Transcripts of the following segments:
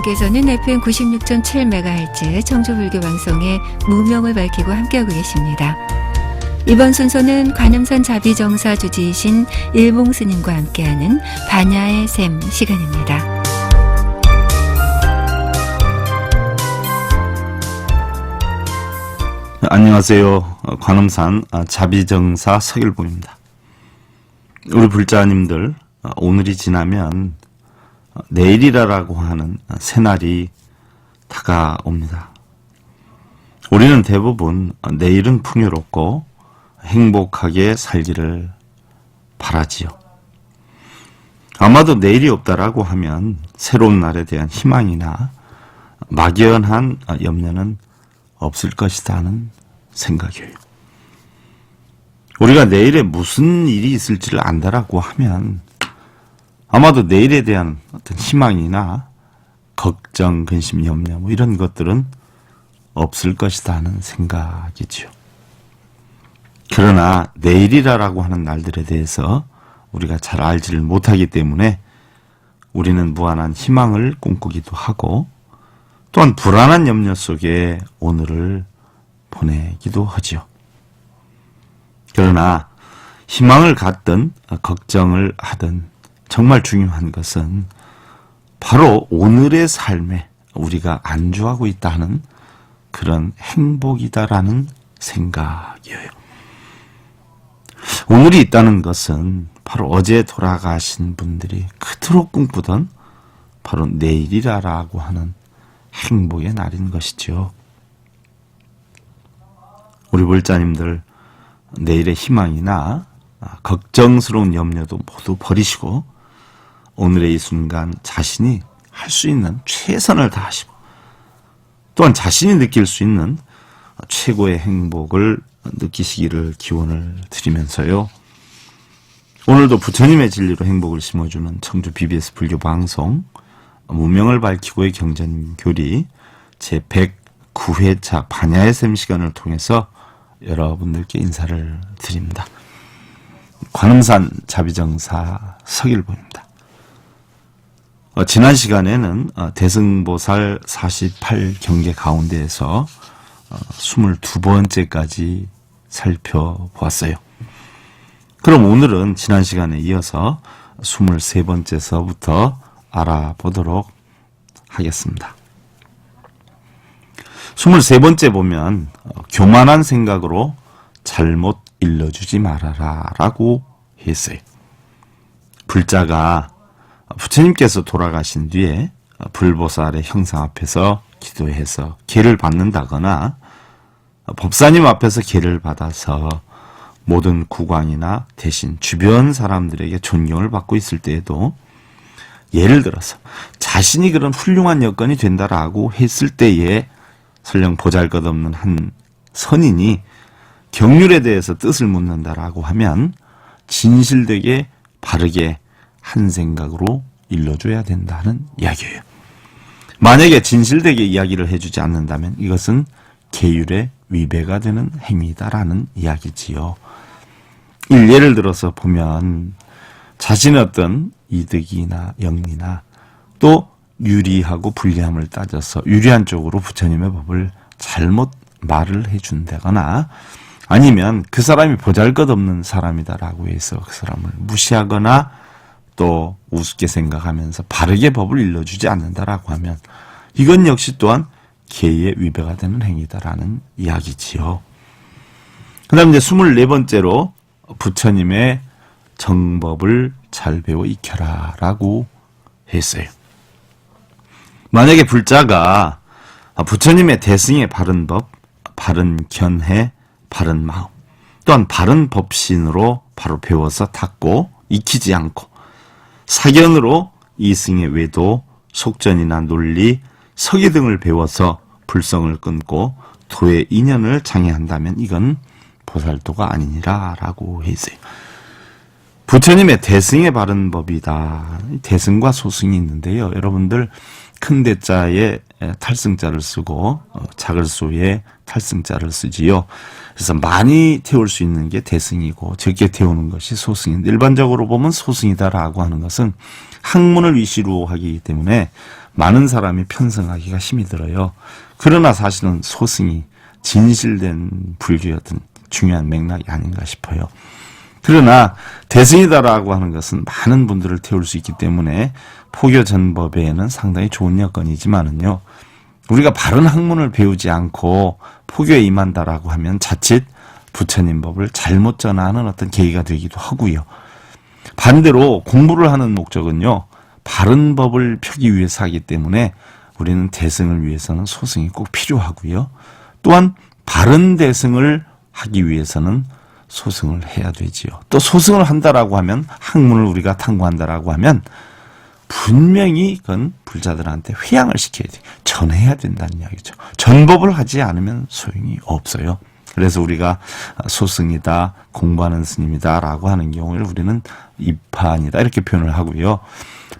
여러분께서는 FM 96.7MHz 청주불교 방송의 무명을 밝히고 함께하고 계십니다. 이번 순서는 관음산 자비정사 주지이신 일봉 스님과 함께하는 반야의 샘 시간입니다. 안녕하세요. 어, 관음산 아, 자비정사 서일봉입니다. 우리 불자님들 어, 오늘이 지나면 어, 내일이라라고 하는 어, 새날이 다가옵니다. 우리는 대부분 어, 내일은 풍요롭고 행복하게 살기를 바라지요. 아마도 내일이 없다라고 하면 새로운 날에 대한 희망이나 막연한 어, 염려는 없을 것이다 하는 생각이에요. 우리가 내일에 무슨 일이 있을지를 안다라고 하면 아마도 내일에 대한 어떤 희망이나 걱정, 근심, 염려 뭐 이런 것들은 없을 것이다 하는 생각이지요. 그러나 내일이라라고 하는 날들에 대해서 우리가 잘 알지를 못하기 때문에 우리는 무한한 희망을 꿈꾸기도 하고 또한 불안한 염려 속에 오늘을 보내기도 하지요. 그러나 희망을 갖든 걱정을 하든 정말 중요한 것은 바로 오늘의 삶에 우리가 안주하고 있다는 그런 행복이다라는 생각이에요. 오늘이 있다는 것은 바로 어제 돌아가신 분들이 그토록 꿈꾸던 바로 내일이라라고 하는 행복의 날인 것이죠. 우리 불자님들 내일의 희망이나 아, 걱정스러운 염려도 모두 버리시고 오늘의 이 순간 자신이 할 수 있는 최선을 다하시고 또한 자신이 느낄 수 있는 최고의 행복을 느끼시기를 기원을 드리면서요. 오늘도 부처님의 진리로 행복을 심어주는 청주 BBS 불교 방송 무명을 밝히고의 경전 교리 제 109회차 반야의 샘 시간을 통해서 여러분들께 인사를 드립니다. 관음산 자비정사 석일봉입니다. 어, 지난 시간에는 어, 대승보살 48경계 가운데에서 어, 22번째까지 살펴보았어요. 그럼 오늘은 지난 시간에 이어서 23번째서부터 알아보도록 하겠습니다. 23번째 보면 어, 교만한 생각으로 잘못 일러주지 말아라 라고 했어요. 불자가 부처님께서 돌아가신 뒤에 불보살의 형상 앞에서 기도해서 계를 받는다거나 법사님 앞에서 계를 받아서 모든 국왕이나 대신 주변 사람들에게 존경을 받고 있을 때에도 예를 들어서 자신이 그런 훌륭한 여건이 된다라고 했을 때에 설령 보잘것없는 한 선인이 경률에 대해서 뜻을 묻는다라고 하면 진실되게 바르게 한 생각으로 일러줘야 된다는 이야기예요. 만약에 진실되게 이야기를 해주지 않는다면 이것은 계율의 위배가 되는 행위다라는 이야기지요. 일 예를 들어서 보면 자신의 어떤 이득이나 영리나 또 유리하고 불리함을 따져서 유리한 쪽으로 부처님의 법을 잘못 말을 해준다거나 아니면 그 사람이 보잘것없는 사람이다라고 해서 그 사람을 무시하거나 또 우습게 생각하면서 바르게 법을 일러주지 않는다라고 하면 이건 역시 또한 계의 위배가 되는 행위다라는 이야기지요. 그 다음 이제 24번째로 부처님의 정법을 잘 배워 익혀라 라고 했어요. 만약에 불자가 부처님의 대승의 바른 법, 바른 견해, 바른 마음, 또한 바른 법신으로 바로 배워서 닦고 익히지 않고 사견으로 이승의 외도, 속전이나 논리, 서기 등을 배워서 불성을 끊고 도의 인연을 장애한다면 이건 보살도가 아니니라 라고 했어요. 부처님의 대승의 바른 법이다. 대승과 소승이 있는데요. 여러분들 큰 대자에 탈승자를 쓰고 어, 작을 소에 탈승자를 쓰지요. 그래서 많이 태울 수 있는 게 대승이고 적게 태우는 것이 소승인데 일반적으로 보면 소승이다라고 하는 것은 학문을 위시로 하기 때문에 많은 사람이 편성하기가 힘이 들어요. 그러나 사실은 소승이 진실된 어떤 중요한 맥락이 아닌가 싶어요. 그러나 대승이다라고 하는 것은 많은 분들을 태울 수 있기 때문에 포교 전법에는 상당히 좋은 여건이지만은요. 우리가 바른 학문을 배우지 않고 포교에 임한다라고 하면 자칫 부처님 법을 잘못 전하는 어떤 계기가 되기도 하고요. 반대로 공부를 하는 목적은요. 바른 법을 펴기 위해서 하기 때문에 우리는 대승을 위해서는 소승이 꼭 필요하고요. 또한 바른 대승을 하기 위해서는 소승을 해야 되지요. 또 소승을 한다라고 하면 학문을 우리가 탐구한다라고 하면 분명히 그건 불자들한테 회양을 시켜야 돼. 전해야 된다는 이야기죠. 전법을 하지 않으면 소용이 없어요. 그래서 우리가 소승이다, 공부하는 스님이다라고 하는 경우를 우리는 입판이다 이렇게 표현을 하고요.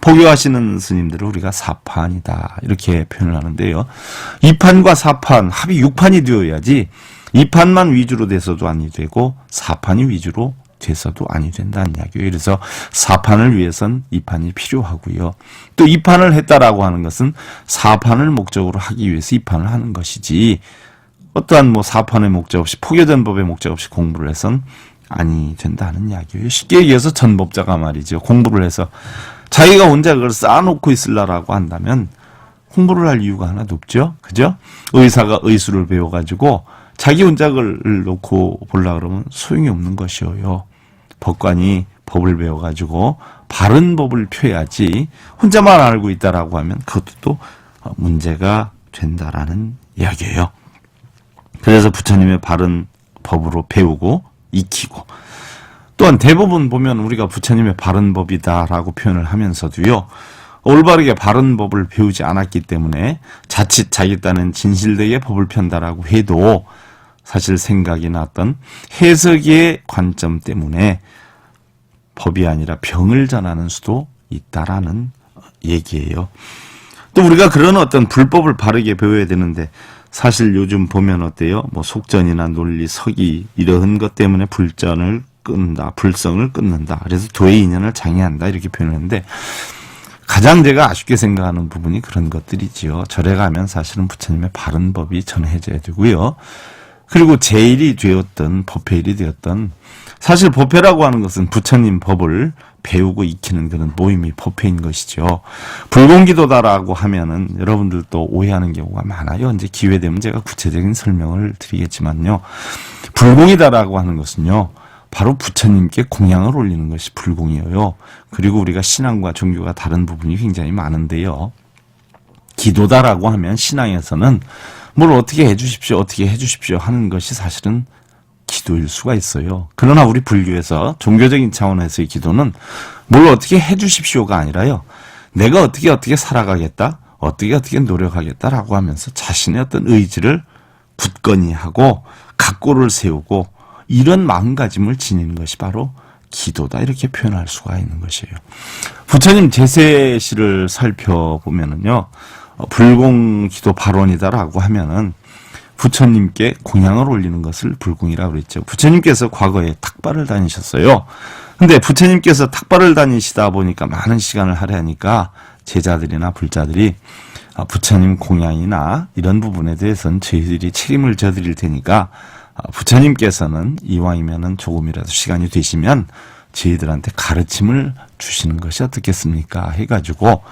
포교하시는 스님들을 우리가 사판이다 이렇게 표현을 하는데요. 이판과 사판 합이 육판이 되어야지 이판만 위주로 돼서도 아니 되고 사판이 위주로 돼서도 아니 된다는 이야기예요. 그래서 사판을 위해선 이판이 필요하고요. 또 이판을 했다라고 하는 것은 사판을 목적으로 하기 위해서 이판을 하는 것이지 어떠한 뭐 사판의 목적 없이 포교전법의 목적 없이 공부를 해선 아니 된다는 이야기예요. 쉽게 얘기해서 전법자가 말이죠. 공부를 해서 자기가 혼자 그걸 쌓아놓고 있으려라고 한다면 공부를 할 이유가 하나도 없죠. 그죠? 의사가 의술을 배워가지고 자기 그걸 놓고 보려 그러면 소용이 없는 것이에요. 법관이 법을 배워가지고 바른 법을 펴야지 혼자만 알고 있다라고 하면 그것도 또 문제가 된다라는 이야기예요. 그래서 부처님의 바른 법으로 배우고 익히고 또한 대부분 보면 우리가 부처님의 바른 법이다라고 표현을 하면서도요. 올바르게 바른 법을 배우지 않았기 때문에 자칫 자기 딴은 진실되게 법을 편다라고 해도 사실 생각이나 어떤 해석의 관점 때문에 법이 아니라 병을 전하는 수도 있다라는 얘기예요. 또 우리가 그런 어떤 불법을 바르게 배워야 되는데 사실 요즘 보면 어때요? 뭐 속전이나 논리, 서기 이러한 것 때문에 불전을 끊는다, 불성을 끊는다. 그래서 도의 인연을 장애한다 이렇게 표현했는데 가장 제가 아쉽게 생각하는 부분이 그런 것들이지요. 절에 가면 사실은 부처님의 바른 법이 전해져야 되고요. 그리고 제일이 되었던 법회일이 되었던 사실 법회라고 하는 것은 부처님 법을 배우고 익히는 그런 모임이 법회인 것이죠. 불공기도다라고 하면은 여러분들 또 오해하는 경우가 많아요. 이제 기회 되면 제가 구체적인 설명을 드리겠지만요. 불공이다라고 하는 것은요. 바로 부처님께 공양을 올리는 것이 불공이에요. 그리고 우리가 신앙과 종교가 다른 부분이 굉장히 많은데요. 기도다라고 하면 신앙에서는 뭘 어떻게 해주십시오, 어떻게 해주십시오 하는 것이 사실은 기도일 수가 있어요. 그러나 우리 불교에서 종교적인 차원에서의 기도는 뭘 어떻게 해주십시오가 아니라요. 내가 어떻게 어떻게 살아가겠다, 어떻게 어떻게 노력하겠다라고 하면서 자신의 어떤 의지를 굳건히 하고 각고를 세우고 이런 마음가짐을 지니는 것이 바로 기도다 이렇게 표현할 수가 있는 것이에요. 부처님 제세시를 살펴보면은요. 어, 불공 기도 발원이다라고 하면은 부처님께 공양을 올리는 것을 불공이라고 그랬죠. 부처님께서 과거에 탁발을 다니셨어요. 근데 부처님께서 탁발을 다니시다 보니까 많은 시간을 할애하니까 제자들이나 불자들이 아, 부처님 공양이나 이런 부분에 대해서는 저희들이 책임을 져드릴 테니까 아, 부처님께서는 이왕이면은 조금이라도 시간이 되시면 저희들한테 가르침을 주시는 것이 어떻겠습니까? 해가지고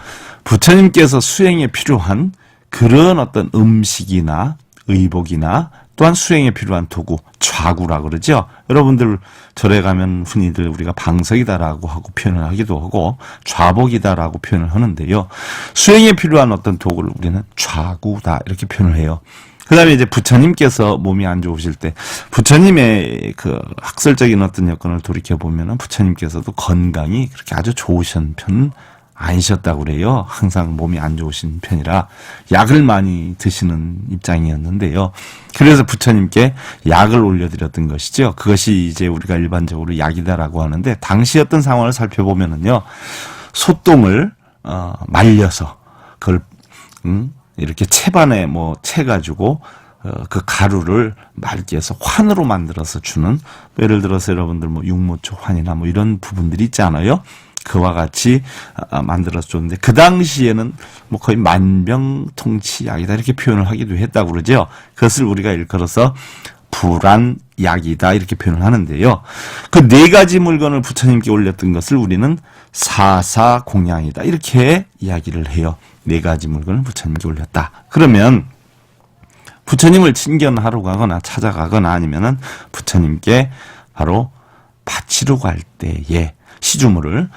부처님께서 수행에 필요한 그런 어떤 음식이나 의복이나 또한 수행에 필요한 도구, 좌구라 그러죠. 여러분들 절에 가면 흔히들 우리가 방석이다라고 하고 표현을 하기도 하고 좌복이다라고 표현을 하는데요. 수행에 필요한 어떤 도구를 우리는 좌구다 이렇게 표현을 해요. 그 다음에 이제 부처님께서 몸이 안 좋으실 때, 부처님의 그 학설적인 어떤 여건을 돌이켜 보면은 부처님께서도 건강이 그렇게 아주 좋으신 편 아니셨다고 그래요. 항상 몸이 안 좋으신 편이라 약을 많이 드시는 입장이었는데요. 그래서 부처님께 약을 올려드렸던 것이죠. 그것이 이제 우리가 일반적으로 약이다라고 하는데, 당시 어떤 상황을 살펴보면은요, 소똥을, 어, 말려서, 그걸, 음, 이렇게 채반에 뭐 채 가지고 어, 그 가루를 맑게 해서 환으로 만들어서 주는 예를 들어서 여러분들 뭐 육모초 환이나 뭐 이런 부분들이 있잖아요. 그와 같이 아, 만들어서 줬는데 그 당시에는 뭐 거의 만병통치약이다 이렇게 표현을 하기도 했다고 그러죠. 그것을 우리가 일컬어서 불안약이다 이렇게 표현을 하는데요. 그 네 가지 물건을 부처님께 올렸던 것을 우리는 사사공양이다 이렇게 이야기를 해요. 네 가지 물건을 부처님께 올렸다. 그러면 부처님을 친견하러 가거나 찾아가거나 아니면은 부처님께 바로 바치러 갈 때에 시주물을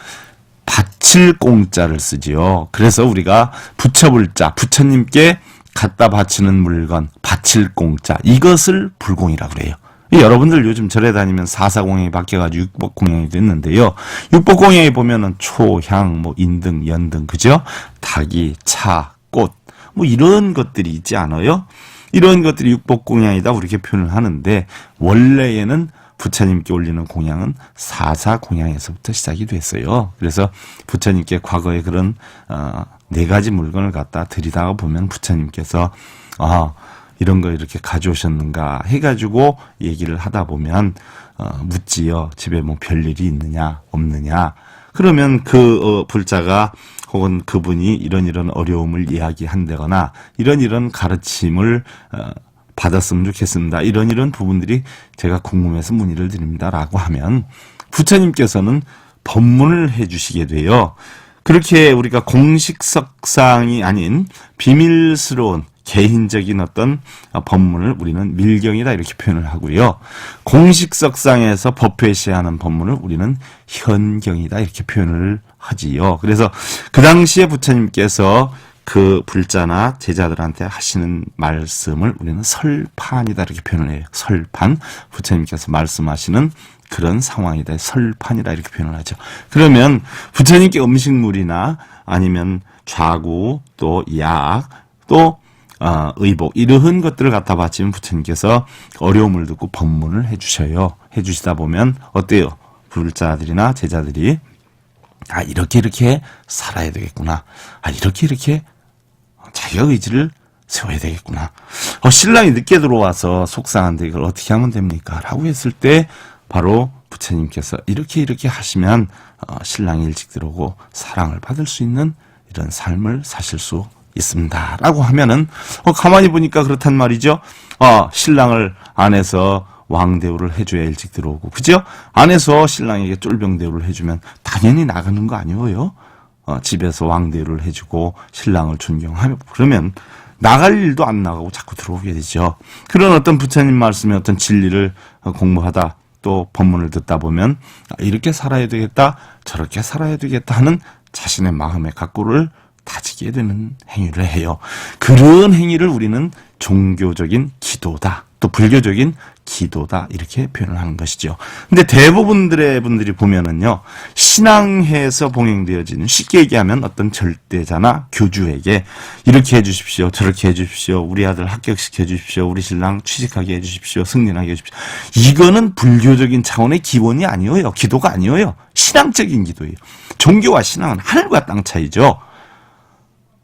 바칠 공자를 쓰지요. 그래서 우리가 부처불자, 부처님께 갖다 바치는 물건, 바칠 공자, 이것을 불공이라고 그래요. 여러분들 요즘 절에 다니면 사사공양이 바뀌어가지고 육법공양이 됐는데요. 육법공양에 보면은 초, 향, 뭐 인등, 연등, 그죠? 닭이, 차, 꽃, 뭐 이런 것들이 있지 않아요? 이런 것들이 육법공양이다 이렇게 표현을 하는데 원래에는 부처님께 올리는 공양은 사사 공양에서부터 시작이 됐어요. 그래서 부처님께 과거에 그런 어, 네 가지 물건을 갖다 드리다가 보면 부처님께서 아 이런 거 이렇게 가져오셨는가 해가지고 얘기를 하다 보면 어, 묻지요. 집에 뭐 별일이 있느냐 없느냐. 그러면 그 어, 불자가 혹은 그분이 이런 이런 어려움을 이야기한다거나 이런 이런 가르침을 어, 받았으면 좋겠습니다. 이런 이런 부분들이 제가 궁금해서 문의를 드립니다라고 하면 부처님께서는 법문을 해주시게 돼요. 그렇게 우리가 공식석상이 아닌 비밀스러운 개인적인 어떤 법문을 우리는 밀경이다 이렇게 표현을 하고요. 공식석상에서 법회시하는 법문을 우리는 현경이다 이렇게 표현을 하지요. 그래서 그 당시에 부처님께서 그 불자나 제자들한테 하시는 말씀을 우리는 설판이다 이렇게 표현을 해요. 설판 부처님께서 말씀하시는 그런 상황이다. 설판이다 이렇게 표현을 하죠. 그러면 부처님께 음식물이나 아니면 좌구 또 약 또 어, 의복 이러한 것들을 갖다 바치면 부처님께서 어려움을 듣고 법문을 해주셔요. 해주시다 보면 어때요? 불자들이나 제자들이 아 이렇게 이렇게 살아야 되겠구나. 아 이렇게 이렇게 자기가 의지를 세워야 되겠구나. 어, 신랑이 늦게 들어와서 속상한데 이걸 어떻게 하면 됩니까? 라고 했을 때 바로 부처님께서 이렇게 이렇게 하시면 어, 신랑이 일찍 들어오고 사랑을 받을 수 있는 이런 삶을 사실 수 있습니다. 라고 하면은 어, 가만히 보니까 그렇단 말이죠. 어, 신랑을 안에서 왕대우를 해줘야 일찍 들어오고 그죠? 안에서 신랑에게 쫄병 대우를 해주면 당연히 나가는 거 아니에요? 어, 집에서 왕대우를 해주고 신랑을 존경하며 그러면 나갈 일도 안 나가고 자꾸 들어오게 되죠. 그런 어떤 부처님 말씀의 어떤 진리를 어, 공부하다 또 법문을 듣다 보면 아, 이렇게 살아야 되겠다 저렇게 살아야 되겠다 하는 자신의 마음의 각고를 다지게 되는 행위를 해요. 그런 행위를 우리는 종교적인 기도다. 또 불교적인 기도다. 이렇게 표현을 하는 것이죠. 근데 대부분들의 분들이 보면은요, 신앙해에서 봉행되어지는 쉽게 얘기하면 어떤 절대자나 교주에게 이렇게 해 주십시오. 저렇게 해 주십시오. 우리 아들 합격시켜 주십시오. 우리 신랑 취직하게 해 주십시오. 승진하게 해 주십시오. 이거는 불교적인 차원의 기원이 아니에요. 기도가 아니에요. 신앙적인 기도예요. 종교와 신앙은 하늘과 땅 차이죠.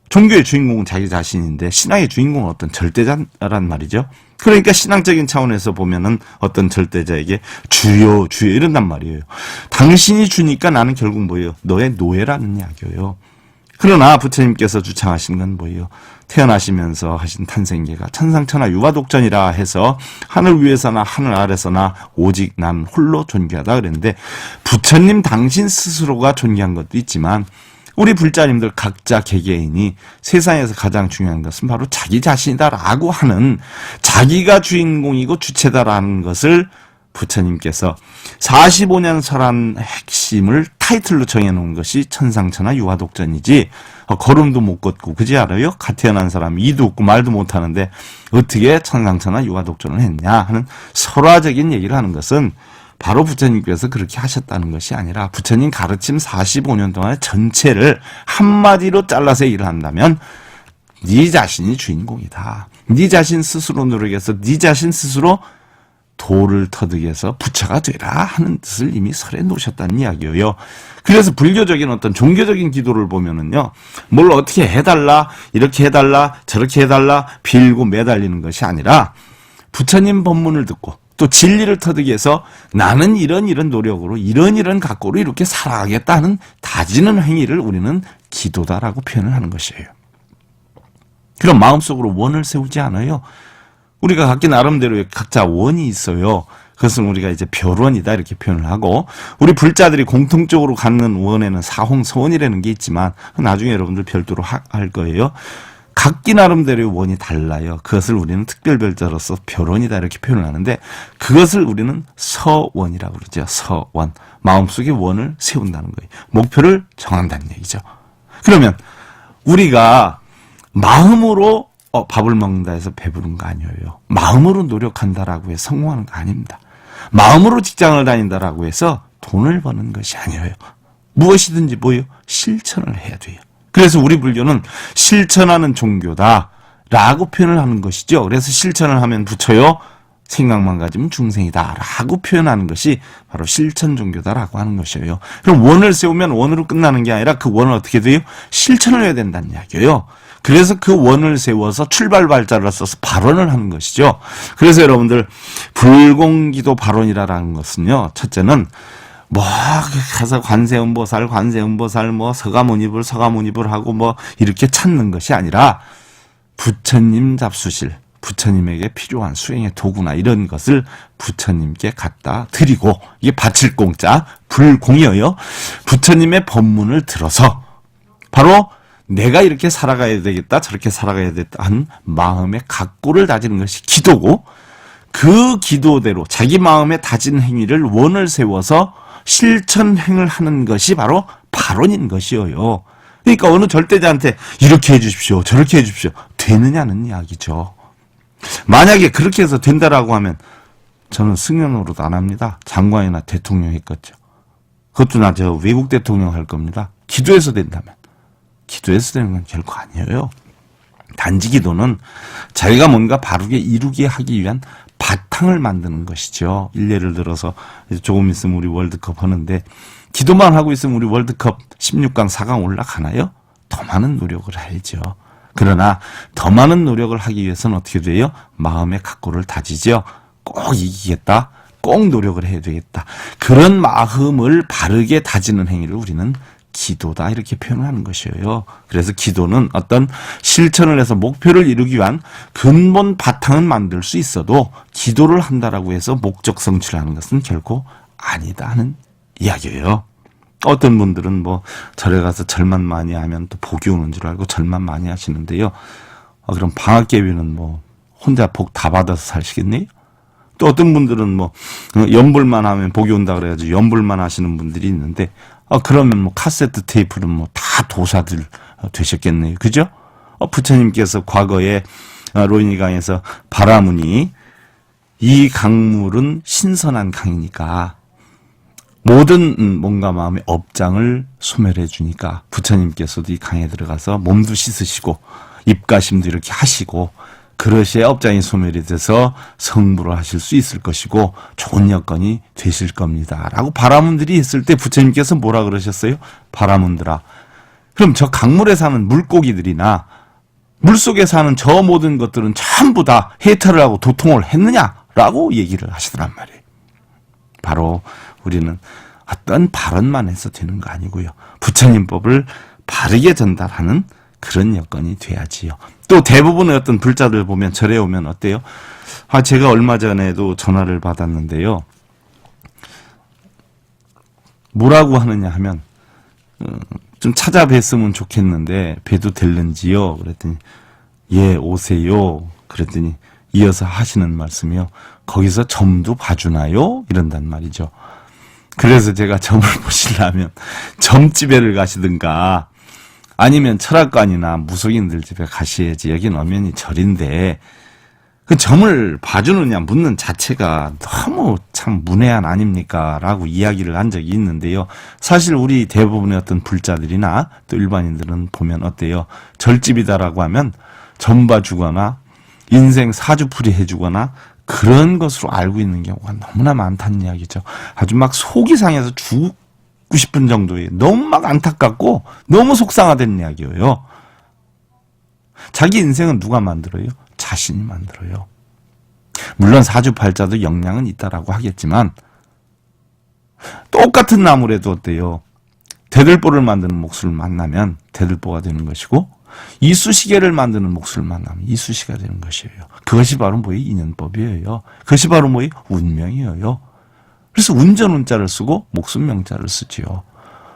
종교의 주인공은 자기 자신인데 신앙의 주인공은 어떤 절대자란 말이죠. 그러니까 신앙적인 차원에서 보면은 어떤 절대자에게 주요 주요 이런단 말이에요. 당신이 주니까 나는 결국 뭐예요? 너의 노예라는 이야기예요. 그러나 부처님께서 주창하신 건 뭐예요? 태어나시면서 하신 탄생계가 천상천하 유아독전이라 해서 하늘 위에서나 하늘 아래서나 오직 난 홀로 존귀하다 그랬는데 부처님 당신 스스로가 존귀한 것도 있지만 우리 불자님들 각자 개개인이 세상에서 가장 중요한 것은 바로 자기 자신이다라고 하는 자기가 주인공이고 주체다라는 것을 부처님께서 45년 설한 핵심을 타이틀로 정해놓은 것이 천상천하 유화독전이지 어, 걸음도 못 걷고 그지 알아요? 갓 태어난 사람이 이도 없고 말도 못하는데 어떻게 천상천하 유화독전을 했냐 하는 설화적인 얘기를 하는 것은 바로 부처님께서 그렇게 하셨다는 것이 아니라 부처님 가르침 45년 동안의 전체를 한마디로 잘라서 일을 한다면 네 자신이 주인공이다. 네 자신 스스로 노력해서 네 자신 스스로 도를 터득해서 부처가 되라 하는 뜻을 이미 설에 놓으셨다는 이야기예요. 그래서 불교적인 어떤 종교적인 기도를 보면은요, 뭘 어떻게 해달라, 이렇게 해달라, 저렇게 해달라, 빌고 매달리는 것이 아니라 부처님 법문을 듣고 또 진리를 터득이 해서 나는 이런 이런 노력으로 이런 이런 각고로 이렇게 살아가겠다는 다지는 행위를 우리는 기도다라고 표현을 하는 것이에요. 그럼 마음속으로 원을 세우지 않아요. 우리가 각기 나름대로 각자 원이 있어요. 그것은 우리가 이제 별원이다 이렇게 표현을 하고 우리 불자들이 공통적으로 갖는 원에는 사홍서원이라는 게 있지만 나중에 여러분들 별도로 하- 할 거예요. 각기 나름대로 원이 달라요. 그것을 우리는 특별별자로서 별원이다 이렇게 표현을 하는데 그것을 우리는 서원이라고 그러죠. 서원. 마음속에 원을 세운다는 거예요. 목표를 정한다는 얘기죠. 그러면 우리가 마음으로 어, 밥을 먹는다 해서 배부른 거 아니에요. 마음으로 노력한다라고 해서 성공하는 거 아닙니다. 마음으로 직장을 다닌다라고 해서 돈을 버는 것이 아니에요. 무엇이든지 뭐요? 실천을 해야 돼요. 그래서 우리 불교는 실천하는 종교다 라고 표현을 하는 것이죠. 그래서 실천을 하면 붙여요. 생각만 가지면 중생이다 라고 표현하는 것이 바로 실천 종교다라고 하는 것이에요. 그럼 원을 세우면 원으로 끝나는 게 아니라 그 원을 어떻게 돼요? 실천을 해야 된다는 이야기예요. 그래서 그 원을 세워서 출발 발자를 써서 발언을 하는 것이죠. 그래서 여러분들 불공기도 발언이라는 것은요. 첫째는 뭐 가서 관세음보살, 관세음보살, 뭐 서가모니불, 서가모니불 하고 뭐 이렇게 찾는 것이 아니라 부처님 잡수실, 부처님에게 필요한 수행의 도구나 이런 것을 부처님께 갖다 드리고 이게 바칠 공짜 불공이어요. 부처님의 법문을 들어서 바로 내가 이렇게 살아가야 되겠다, 저렇게 살아가야 되겠다 한 마음의 각고를 다지는 것이 기도고 그 기도대로 자기 마음에 다진 행위를 원을 세워서 실천행을 하는 것이 바로 발언인 것이어요. 그러니까 어느 절대자한테 이렇게 해주십시오, 저렇게 해주십시오 되느냐는 이야기죠. 만약에 그렇게 해서 된다라고 하면 저는 승연으로도 안 합니다. 장관이나 대통령 했겠죠. 그것도 나 저 외국 대통령 할 겁니다. 기도해서 된다면. 기도해서 되는 건 결코 아니에요. 단지 기도는 자기가 뭔가 바르게 이루게 하기 위한 바탕을 만드는 것이죠. 일례를 들어서 조금 있으면 우리 월드컵 하는데 기도만 하고 있으면 우리 월드컵 16강 4강 올라가나요? 더 많은 노력을 해야죠. 그러나 더 많은 노력을 하기 위해서는 어떻게 돼요? 마음의 각고를 다지죠. 꼭 이기겠다. 꼭 노력을 해야 되겠다. 그런 마음을 바르게 다지는 행위를 우리는 기도다 이렇게 표현을 하는 것이에요. 그래서 기도는 어떤 실천을 해서 목표를 이루기 위한 근본 바탕은 만들 수 있어도 기도를 한다라고 해서 목적 성취를 하는 것은 결코 아니다 하는 이야기예요. 어떤 분들은 뭐 절에 가서 절만 많이 하면 또 복이 오는 줄 알고 절만 많이 하시는데요. 어, 그럼 방학 계획은 뭐 혼자 복 다 받아서 살시겠네요? 또 어떤 분들은 뭐 어, 연불만 하면 복이 온다 그래가지고 연불만 하시는 분들이 있는데 어 그러면 뭐 카세트 테이프는 뭐 다 도사들 어, 되셨겠네요. 그죠? 어 부처님께서 과거에 어, 로인이 강에서 바라무니 이 강물은 신선한 강이니까 모든 음, 몸과 마음의 업장을 소멸해 주니까 부처님께서도 이 강에 들어가서 몸도 씻으시고 입가심도 이렇게 하시고 그릇의 업장이 소멸이 돼서 성불을 하실 수 있을 것이고 좋은 여건이 되실 겁니다. 라고 바라문들이 했을 때 부처님께서 뭐라 그러셨어요? 바라문들아. 그럼 저 강물에 사는 물고기들이나 물속에 사는 저 모든 것들은 전부 다 해탈을 하고 도통을 했느냐라고 얘기를 하시더란 말이에요. 바로 우리는 어떤 발언만 해서 되는 거 아니고요. 부처님 법을 바르게 전달하는 그런 여건이 돼야지요. 또 대부분의 어떤 불자들 보면 절에 오면 어때요? 아, 제가 얼마 전에도 전화를 받았는데요. 뭐라고 하느냐 하면, 어, 좀 찾아뵀으면 좋겠는데, 뵈도 될는지요? 그랬더니, 예, 오세요. 그랬더니, 이어서 하시는 말씀이요. 거기서 점도 봐주나요? 이런단 말이죠. 그래서 제가 점을 보시려면 점집에를 가시든가 아니면 철학관이나 무속인들 집에 가셔야지 여기는 엄연히 절인데 그 점을 봐주느냐 묻는 자체가 너무 참 문외한 아닙니까? 라고 이야기를 한 적이 있는데요. 사실 우리 대부분의 어떤 불자들이나 또 일반인들은 보면 어때요? 절집이다라고 하면 점 봐주거나 인생 사주풀이 해주거나 그런 것으로 알고 있는 경우가 너무나 많다는 이야기죠. 아주 막 속이 상해서 죽 고 싶은 정도의 너무 막 안타깝고 너무 속상하다는 이야기예요. 자기 인생은 누가 만들어요? 자신이 만들어요. 물론 사주팔자도 영향은 있다라고 하겠지만 똑같은 나무래도 어때요? 대들보를 만드는 목수를 만나면 대들보가 되는 것이고 이쑤시개를 만드는 목수를 만나면 이쑤시개가 되는 것이에요. 그것이 바로 뭐이 인연법이에요. 그것이 바로 뭐이 운명이에요. 그래서 운전 운자를 쓰고 목숨 명자를 쓰지요.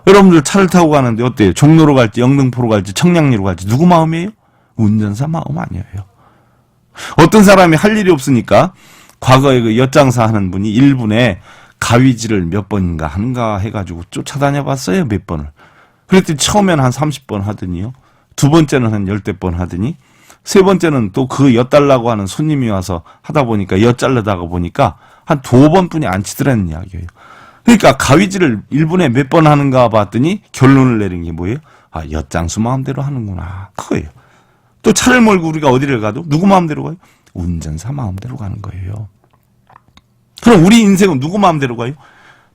여러분들 차를 타고 가는데 어때요? 종로로 갈지 영등포로 갈지 청량리로 갈지 누구 마음이에요? 운전사 마음 아니에요. 어떤 사람이 할 일이 없으니까 과거에 그 엿장사 하는 분이 일분에 가위질을 몇 번인가 하는가 해가지고 쫓아다녀 봤어요, 몇 번을. 그랬더니 처음엔 한 30번 하더니요. 두 번째는 한 열대 번 하더니 세 번째는 또 그 엿달라고 하는 손님이 와서 하다 보니까 엿 자르다가 보니까 한 두 번뿐이 안 치더라는 이야기예요. 그러니까 가위질을 일분에 몇 번 하는가 봤더니 결론을 내린 게 뭐예요? 아, 엿장수 마음대로 하는구나. 그거예요. 또 차를 몰고 우리가 어디를 가도 누구 마음대로 가요? 운전사 마음대로 가는 거예요. 그럼 우리 인생은 누구 마음대로 가요?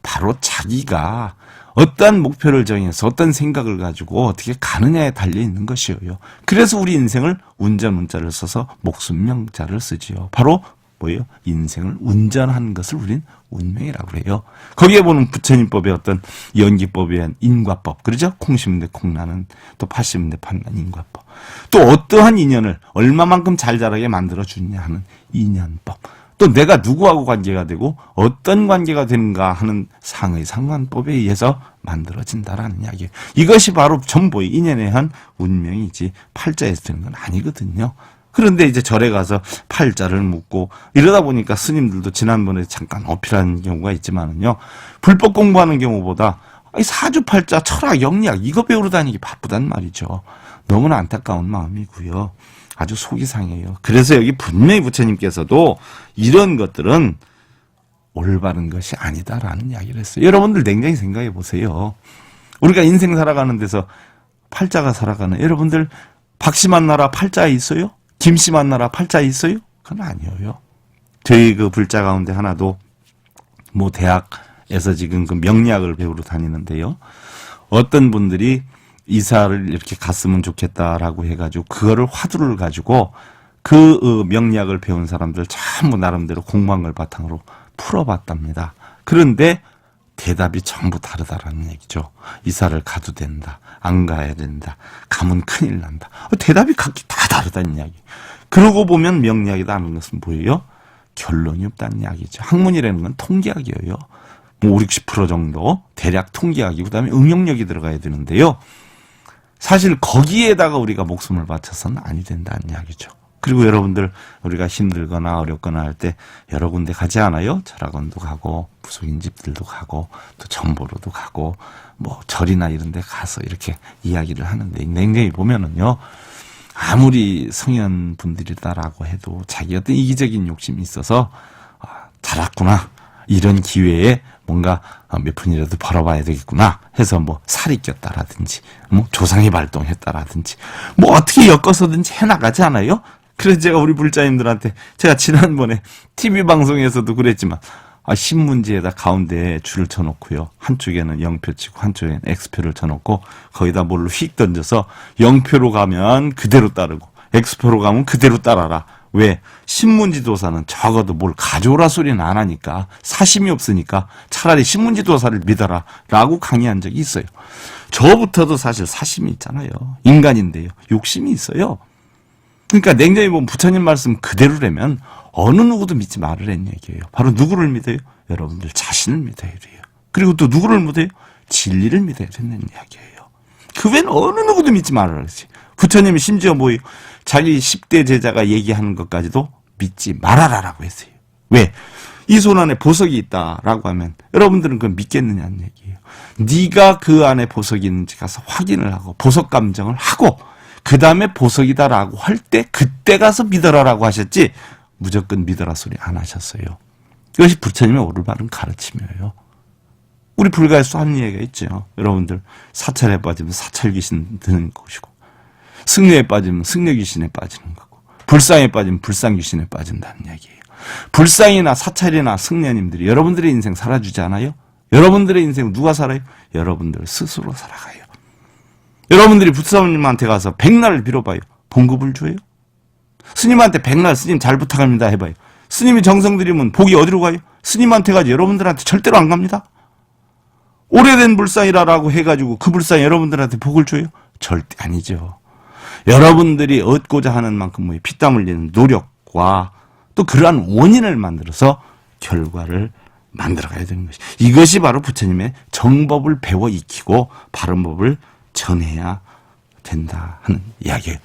바로 자기가 어떠한 목표를 정해서 어떤 생각을 가지고 어떻게 가느냐에 달려 있는 것이에요. 그래서 우리 인생을 운전 문자를 써서 목숨 명자를 쓰지요. 바로 뭐예요? 인생을 운전하는 것을 우린 운명이라고 그래요. 거기에 보는 부처님법의 어떤 연기법에 의한 인과법, 그러죠? 콩 심는데 콩 나는, 또 팥 심는데 팥 나는 인과법. 또 어떠한 인연을 얼마만큼 잘 자라게 만들어 주느냐 하는 인연법. 또 내가 누구하고 관계가 되고 어떤 관계가 되는가 하는 상의 상관법에 의해서 만들어진다라는 이야기예요. 이것이 바로 전부의 인연에 의한 운명이지 팔자에서 되는 건 아니거든요. 그런데 이제 절에 가서 팔자를 묻고 이러다 보니까 스님들도 지난번에 잠깐 어필한 경우가 있지만은요. 불법 공부하는 경우보다 사주팔자, 철학, 영리학 이거 배우러 다니기 바쁘단 말이죠. 너무나 안타까운 마음이고요. 아주 속이 상해요. 그래서 여기 분명히 부처님께서도 이런 것들은 올바른 것이 아니다라는 이야기를 했어요. 여러분들 냉정히 생각해 보세요. 우리가 인생 살아가는 데서 팔자가 살아가는 여러분들 박씨 만나라 팔자에 있어요? 김씨 만나라 팔자에 있어요? 그건 아니에요. 저희 그 불자 가운데 하나도 뭐 대학에서 지금 그 명리학을 배우러 다니는데요. 어떤 분들이 이사를 이렇게 갔으면 좋겠다라고 해가지고 그거를 화두를 가지고 그 어, 명리학을 배운 사람들 전부 나름대로 걸 바탕으로 풀어봤답니다. 그런데 대답이 전부 다르다라는 얘기죠. 이사를 가도 된다. 안 가야 된다. 가면 큰일 난다. 어, 대답이 각기 다 다르다는 이야기. 그러고 보면 명리학이다 하는 것은 뭐예요? 결론이 없다는 이야기죠. 학문이라는 건 통계학이에요. 뭐 5, 60% 정도 대략 통계학이고 그다음에 응용력이 들어가야 되는데요. 사실 거기에다가 우리가 목숨을 바쳐서는 아니 된다는 이야기죠. 그리고 여러분들 우리가 힘들거나 어렵거나 할 때 여러 군데 가지 않아요? 철학원도 가고 부속인 집들도 가고 또 정보로도 가고 뭐 절이나 이런 데 가서 이렇게 이야기를 하는데 냉정히 보면은요. 아무리 성현 분들이다라고 해도 자기 어떤 이기적인 욕심이 있어서 아, 잘았구나 이런 기회에 뭔가 몇 푼이라도 벌어봐야 되겠구나 해서 뭐 살이 꼈다라든지 뭐 조상이 발동했다라든지 뭐 어떻게 엮어서든지 해나가지 않아요? 그래서 제가 우리 불자님들한테 제가 지난번에 TV 방송에서도 그랬지만 아, 신문지에다 가운데 줄을 쳐놓고요. 한쪽에는 영표 치고 한쪽에는 X표를 쳐놓고 거기다 뭘로 휙 던져서 영표로 가면 그대로 따르고 X표로 가면 그대로 따라라. 왜? 신문지 도사는 적어도 뭘 가져오라 소리는 안 하니까 사심이 없으니까 차라리 신문지 도사를 믿어라 라고 강의한 적이 있어요. 저부터도 사실 사심이 있잖아요. 인간인데요. 욕심이 있어요. 그러니까 냉정히 보면 부처님 말씀 그대로라면 어느 누구도 믿지 말으라는 얘기예요. 바로 누구를 믿어요? 여러분들 자신을 믿어야 돼요. 그리고 또 누구를 믿어요? 진리를 믿어야 된다는 이야기예요. 그 외에는 어느 누구도 믿지 말아라 그러지. 부처님이 심지어 뭐예요? 자기 10대 제자가 얘기하는 것까지도 믿지 말아라라고 했어요. 왜? 이 손 안에 보석이 있다라고 하면 여러분들은 그걸 믿겠느냐는 얘기예요. 네가 그 안에 보석이 있는지 가서 확인을 하고 보석 감정을 하고 그 다음에 보석이다라고 할 때 그때 가서 믿어라라고 하셨지 무조건 믿어라 소리 안 하셨어요. 이것이 부처님의 올바른 가르침이에요. 우리 불가에서 하는 얘기가 있죠. 여러분들 사찰에 빠지면 사찰 귀신 드는 것이고 승려에 빠지면 승려 귀신에 빠지는 거고 불상에 빠지면 불상 귀신에 빠진다는 얘기예요. 불상이나 사찰이나 승려님들이 여러분들의 인생 살아주지 않아요? 여러분들의 인생 누가 살아요? 여러분들 스스로 살아가요. 여러분들이 부처님한테 가서 백날을 빌어봐요. 봉급을 줘요? 스님한테 백날 스님 잘 부탁합니다 해봐요. 스님이 정성 들이면 복이 어디로 가요? 스님한테 가지 여러분들한테 절대로 안 갑니다. 오래된 불상이라라고 해가지고 그 불상 여러분들한테 복을 줘요? 절대 아니죠. 여러분들이 얻고자 하는 만큼 뭐 피땀 흘리는 노력과 또 그러한 원인을 만들어서 결과를 만들어가야 되는 것이 이것이 바로 부처님의 정법을 배워 익히고 바른 법을 전해야 된다 하는 이야기예요.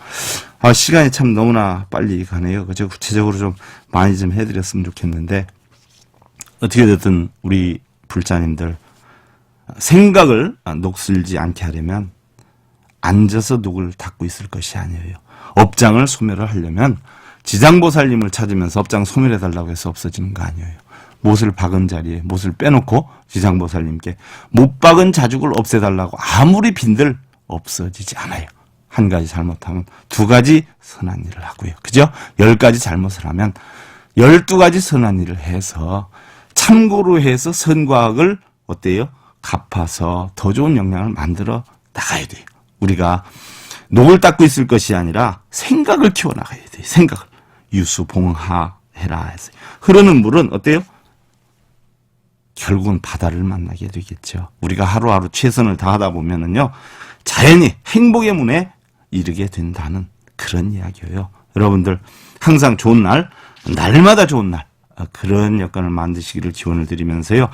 아, 시간이 참 너무나 빨리 가네요. 그저 구체적으로 좀 많이 좀 해드렸으면 좋겠는데 어떻게 됐든 우리 불자님들 생각을 녹슬지 않게 하려면 앉아서 녹을 닦고 있을 것이 아니에요. 업장을 소멸을 하려면 지장보살님을 찾으면서 업장 소멸해달라고 해서 없어지는 거 아니에요. 못을 박은 자리에 못을 빼놓고 지장보살님께 못 박은 자죽을 없애달라고 아무리 빈들 없어지지 않아요. 한 가지 잘못하면 두 가지 선한 일을 하고요. 그죠? 열 가지 잘못을 하면 열두 가지 선한 일을 해서 참고로 해서 선과학을 어때요? 갚아서 더 좋은 역량을 만들어 나가야 돼요. 우리가 녹을 닦고 있을 것이 아니라 생각을 키워나가야 돼요. 생각을. 유수봉하 해라 해서. 흐르는 물은 어때요? 결국은 바다를 만나게 되겠죠. 우리가 하루하루 최선을 다하다 보면은요, 자연히 행복의 문에 이르게 된다는 그런 이야기예요. 여러분들 항상 좋은 날, 날마다 좋은 날 어, 그런 여건을 만드시기를 기원을 드리면서요.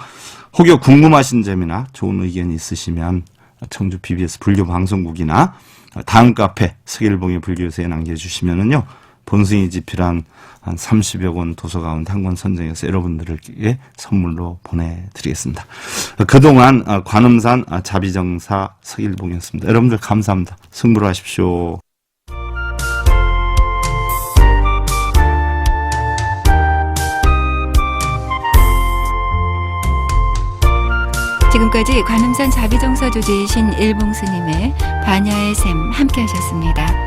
혹여 궁금하신 점이나 좋은 의견이 있으시면 청주 BBS 불교 방송국이나 다음 카페 서길봉의 불교요새에 남겨주시면은요. 본승이 집필한 한 30여 권 도서 가운데 한 권 선정해서 여러분들에게 선물로 보내드리겠습니다. 그동안 어, 관음산 어, 자비정사 서길봉이었습니다. 여러분들 감사합니다. 승부로 하십시오. 지금까지 관음산 자비정사 주지이신 일봉스님의 반야의 샘 함께 하셨습니다.